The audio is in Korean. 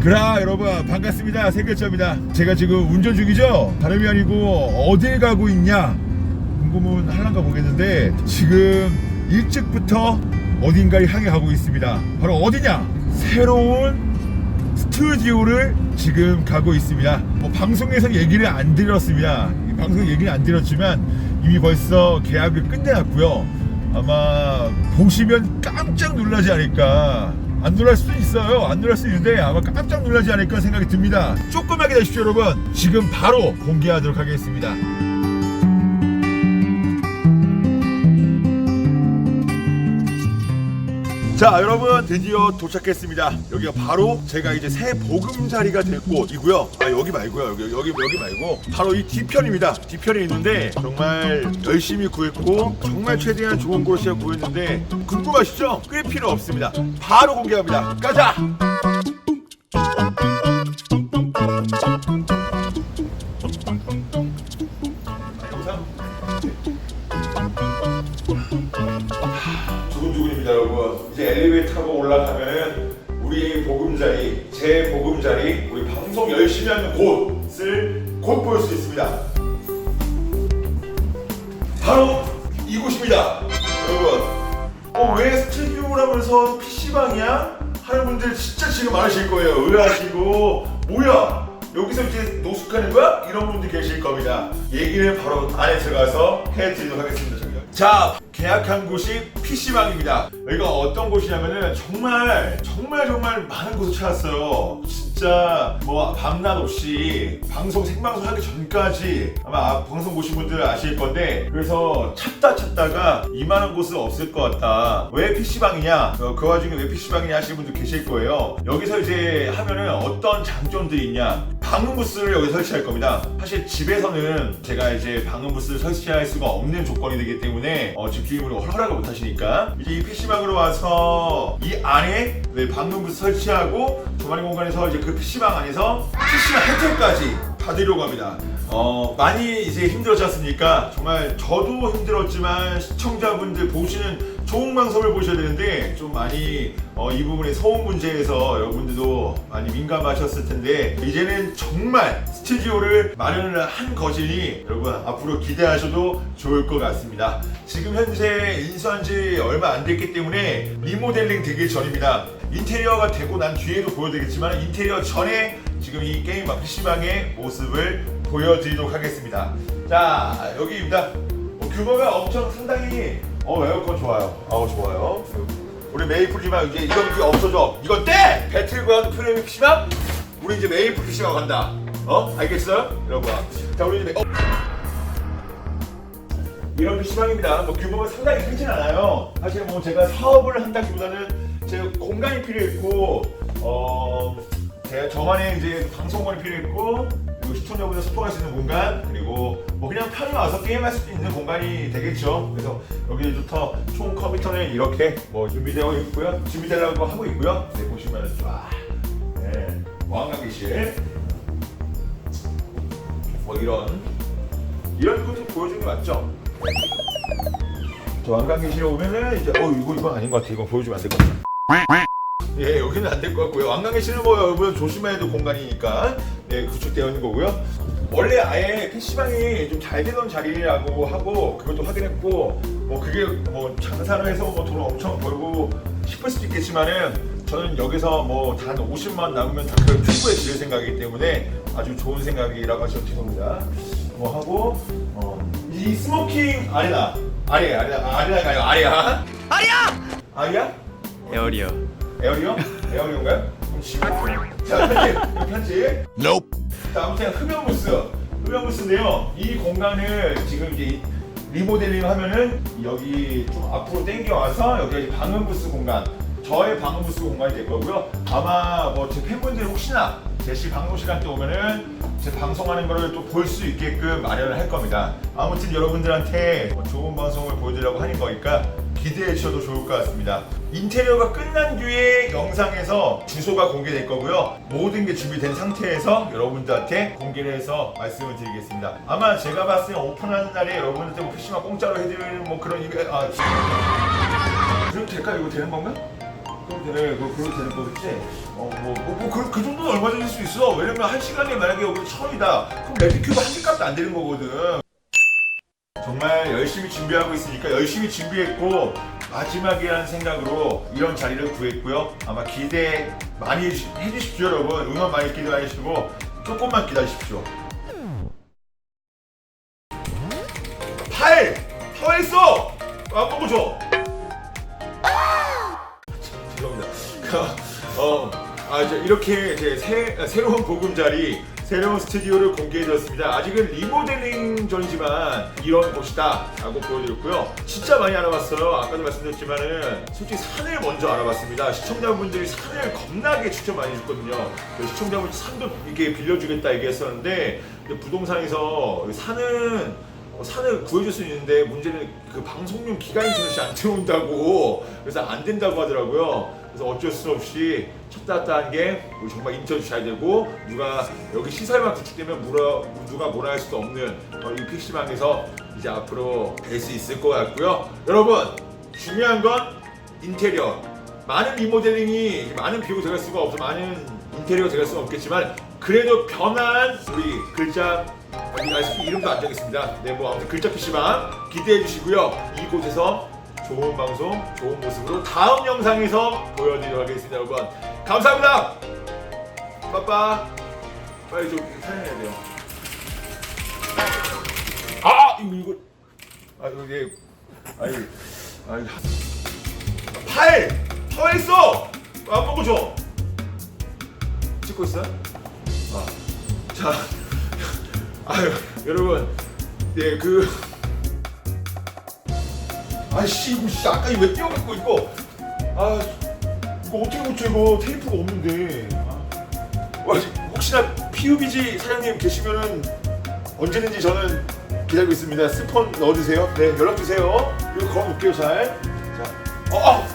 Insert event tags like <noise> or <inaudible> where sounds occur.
그라 여러분 반갑습니다. 세계점입니다. 제가 지금 운전 중이죠? 다름이 아니고 어딜 가고 있냐? 궁금은 할란가 보겠는데 지금 일찍부터 어딘가를 향해 가고 있습니다. 바로 어디냐? 새로운 스튜디오를 지금 가고 있습니다. 뭐 방송에서 얘기를 안 드렸습니다. 이 방송 얘기를 안 드렸지만 이미 벌써 계약을 끝내놨고요. 아마 보시면 깜짝 놀라지 않을까 안 놀랄 수도 있어요. 안 놀랄 수 있는데 아마 깜짝 놀라지 않을까 생각이 듭니다. 조금만 기다리십시오, 여러분. 지금 바로 공개하도록 하겠습니다. 자, 여러분 드디어 도착했습니다. 여기가 바로 제가 이제 새 보금자리가 될 곳이고요. 아 여기 말고요. 여기 여기 여기 말고 바로 이 뒤편입니다. 뒤편에 있는데 정말 열심히 구했고 정말 최대한 좋은 곳이라 구했는데 궁금하시죠? 꽤 필요 없습니다. 바로 공개합니다. 가자. 이제 엘리베이터 타고 올라가면은 우리 보금자리 제 보금자리 우리 방송 열심히 하는 곳을 곧 볼 수 있습니다 바로 이곳입니다 여러분 어, 왜 스튜디오라면서 PC방이야? 하는 분들 진짜 지금 많으실 거예요 의아하시고 뭐야 여기서 이제 노숙하는 거야? 이런 분들 계실 겁니다 얘기를 바로 안에 들어가서 해드리도록 하겠습니다. 자 계약한 곳이 PC방입니다. 여기가 어떤 곳이냐면은 정말 정말 정말 많은 곳을 찾았어요. 진짜 뭐 밤낮 없이 방송 생방송 하기 전까지 아마 방송 보신 분들 아실 건데 그래서 찾다 찾다가 이만한 곳은 없을 것 같다. 왜 PC방이냐? 어, 그 와중에 왜 PC방이냐 하시는 분들 계실 거예요. 여기서 이제 하면은 어떤 장점들이 있냐 방음 부스를 여기 설치할 겁니다. 사실 집에서는 제가 이제 방음 부스를 설치할 수가 없는 조건이 되기 때문에 어, 집주인분이 허락을 못 하시니까 이제 이 PC방으로 와서 이 안에 네, 방음 부스 설치하고 조만의 공간에서 이제 그 PC방 안에서 PC방 혜택까지 받으려고 합니다. 어, 많이 이제 힘들었지 않습니까? 정말 저도 힘들었지만 시청자분들 보시는 좋은 방송을 보셔야 되는데 좀 많이 어, 이 부분에 소음 문제에서 여러분들도 많이 민감하셨을 텐데 이제는 정말 스튜디오를 마련을 한 것이니 여러분 앞으로 기대하셔도 좋을 것 같습니다. 지금 현재 인수한 지 얼마 안 됐기 때문에 리모델링 되기 전입니다. 인테리어가 되고 난 뒤에도 보여드리겠지만 인테리어 전에 지금 이 게임 PC방의 모습을 보여드리도록 하겠습니다. 자 여기입니다. 어, 규모가 엄청 상당히 어 에어컨 좋아요. 어 좋아요. 우리 메이플이지만 이제 이건 이제 없어져. 이건 떼! 배틀그라운드 프레미 PC방 우리 이제 메이플 PC방 간다. 어 알겠어요? 여러분. 자 우리 이제 메... 어. 이런 PC방입니다. 뭐 규모가 상당히 크진 않아요. 사실 뭐 제가 사업을 한다기보다는 제 공간이 필요했고 어 제가 저만의 이제 방송관이 필요했고 그리고 시청자분들 소통할 수 있는 공간 그리고 편히 와서 게임할 수 있는 공간이 되겠죠. 그래서 여기부터 총 컴퓨터는 이렇게 뭐 준비되어 있고요. 준비되라고 하고 있고요. 네 보시면 쫙 네, 왕관계실 뭐 이런 이런 것도 보여주는 게 맞죠? 저 왕관계실에 오면은 이제 어 이거 이건 아닌 것 같아. 이거 보여주면 안 될 것 같아. 예, 여기는 안 될 것 같고요. 왕관계실은 뭐 여러분 조심해야 될 공간이니까 예, 구축되어 있는 거고요. 원래 아예 PC방이 좀 잘 되던 자리라고 하고 그것도 확인했고 뭐 그게 뭐 장사를 해서 뭐 돈을 엄청 벌고 싶을 수도 있겠지만은 저는 여기서 뭐 단 50만 남으면 다 그걸 축구에 드릴 생각이기 때문에 아주 좋은 생각이라고 하셔도 죄송합니다. 뭐 하고 어, 이 스모킹 아리나 아리야 아리나 아리나가 아니라 아리야 아리야 아리야 에어리어 에어리어? 에어리어인가요? 심해. 자, 편집. 편집. Nope. 자, 아무튼 흡연부스. 흡연부스인데요. 이 공간을 지금 이제 리모델링 하면은 여기 좀 앞으로 당겨와서 여기가 방음부스 공간. 저의 방음부스 공간이 될 거고요. 아마 뭐 제 팬분들 혹시나 제시 방송 시간 때 오면은 제 방송하는 거를 또 볼 수 있게끔 마련을 할 겁니다. 아무튼 여러분들한테 뭐 좋은 방송을 보여드리려고 하는 거니까 기대해 주셔도 좋을 것 같습니다. 인테리어가 끝난 뒤에 영상에서 주소가 공개될 거고요. 모든 게 준비된 상태에서 여러분들한테 공개를 해서 말씀을 드리겠습니다. 아마 제가 봤을 때 오픈하는 날에 여러분들한테 뭐 PC만 공짜로 해드리는 뭐 그런 이벤 아 그럼 될까 이거 되는 건가? 그럼 되네. 그, 그럼 되는 거겠지? 어, 뭐, 뭐, 뭐 그, 그 정도는 얼마든지 할수 있어. 왜냐면 한 시간에 만약에 여기 천이다. 그럼 레드큐브 한 개값도 안 되는 거거든. 정말 열심히 준비하고 있으니까 열심히 준비했고 마지막이라는 생각으로 이런 자리를 구했고요. 아마 기대 많이 해주- 해주십시오, 여러분. 응원 많이 기대 많이 해주시고 조금만 기다리십시오. 8! 파워 있어! 안 보고 줘! 죄송합니다. <laughs> 어, 아, 이제 이렇게 이제 새, 아, 새로운 보금자리, 새로운 스튜디오를 공개해드렸습니다. 아직은 리모델링 전이지만 이런 곳이다 라고 보여드렸고요. 진짜 많이 알아봤어요. 아까도 말씀드렸지만은 솔직히 산을 먼저 알아봤습니다. 시청자분들이 산을 겁나게 추천 많이 해줬거든요. 그래서 시청자분들 산도 이렇게 빌려주겠다 얘기했었는데 부동산에서 산은 어, 산을 구해줄 수 있는데 문제는 그 방송용 기가 인터넷이 안 들어온다고 그래서 안 된다고 하더라고요. 그래서 어쩔 수 없이 쳤다 갔다 하는 게 우리 정말 인터넷 잘 되고 누가 여기 시설만 구축되면 뭐라, 누가 뭐라 할 수도 없는 어, 이 PC방에서 이제 앞으로 뵐수 있을 것 같고요. 여러분 중요한 건 인테리어 많은 리모델링이 많은 비용이 들어갈 수가 없어 많은 인테리어가 들어갈 수는 없겠지만 그래도 변한 우리 글자 아직 이름도 안 정했습니다. 네, 뭐 아무튼 글자 PC방 기대해 주시고요. 이곳에서 좋은 방송, 좋은 모습으로 다음 영상에서 보여드리도록 하겠습니다, 여러분. 감사합니다. 빠빠. 빨리 좀 사용해야 돼요. 아, 이거 이거. 아, 예. 아이, 아이. 팔! 팔 있어! 안 보고 줘! 찍고 있어요? 아. 자. <laughs> 아유, 여러분. 예, 그. 아이씨, 이거 씨, 아까 이거 왜 띄워갖고 이거. 아, 이거 어떻게 고쳐, 이거. 테이프가 없는데. 아. 와, 혹시나 PUBG 사장님 계시면은 언제든지 저는 기다리고 있습니다. 스폰 넣어주세요. 네, 연락주세요. 이거 걸어놓을게요, 잘. 자, 어, 어!